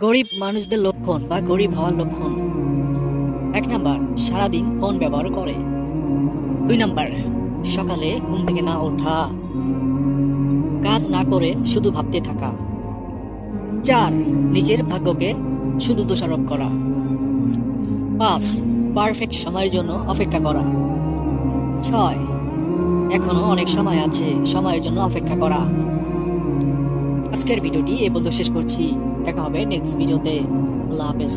গরিব মানুষদের লক্ষণ বা গরিব হওয়ার লক্ষণ। এক নাম্বার, সারাদিন ফোন ব্যবহার করে। দুই নাম্বার, সকালে ঘুম থেকে না ওঠা। কাজ না করে শুধু ভাবতে থাকা। চার, নিজের ভাগ্যকে শুধু দোষারোপ করা। পাঁচ পারফেক্ট সময়ের জন্য অপেক্ষা করা। ছয়, এখনও অনেক সময় আছে, সময়ের জন্য অপেক্ষা করা। আজকের ভিডিওটি এ পর্যন্ত শেষ করছি। দেখা হবে নেক্সট ভিডিওতে আল্লাহ হাফেজ।